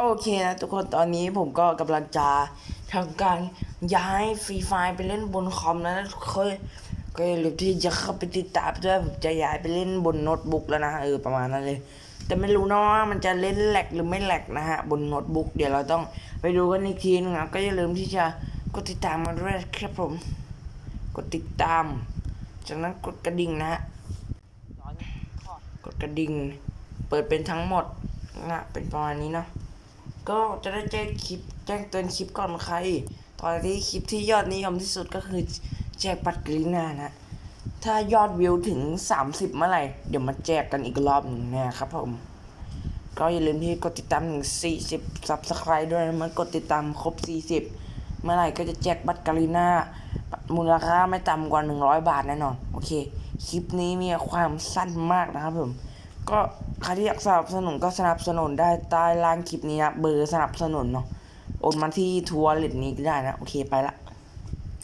โอเคนะทุกคนตอนนี้ผมก็กำลังจะทำการย้ายฟรีไฟไปเล่นบนคอมแล้วนะทุกคนก็อย่าลืมที่จะเข้าไปติดตามด้วยผมจะย้ายไปเล่นบนโน้ตบุ๊กแล้วนะเออประมาณนั้นเลย แต่ไม่รู้นะว่ามันจะเล่นแหลกหรือไม่แหลกนะฮะบนโน้ตบุ๊กเดี๋ยวเราต้องไปดูกันอีกทีนึงนะก็อย่าลืมที่จะกดติดตามมาด้วยครับผม กดติดตาม จากนั้นกดกระดิ่งนะฮะกดกระดิ่ง เปิดเป็นทั้งหมดนะเป็นประมาณนี้เนาะ ก็จะได้แจ้งคลิปแจ้งเตือนคลิปก่อนใคร ตอนที่คลิปที่ยอดนิยมที่สุดก็คือแจกบัตรกรีนานะ ถ้ายอดวิวถึง 30 เมื่อไหร่ เดี๋ยวมาแจกกันอีกรอบหนึ่งนะครับผม ก็อย่าลืมที่กดติดตามถึง40 subscribe ด้วยนะมื่อกดติดตามครบ 40 เมื่อไหร่ก็จะแจกบัตรกรีนามูลค่าไม่ต่ำกว่า 100 บาทแน่นอน โอเค คลิปนี้มีความสั้นมากนะครับผม ก็ใครที่อยากสนับสนุนก็สนับสนุนได้ใต้ล่างคลิปนี้นะเบอร์สนับสนุนเนาะโอนมาที่ทัวร์เลตนี้ก็ได้นะ โอเคไปละ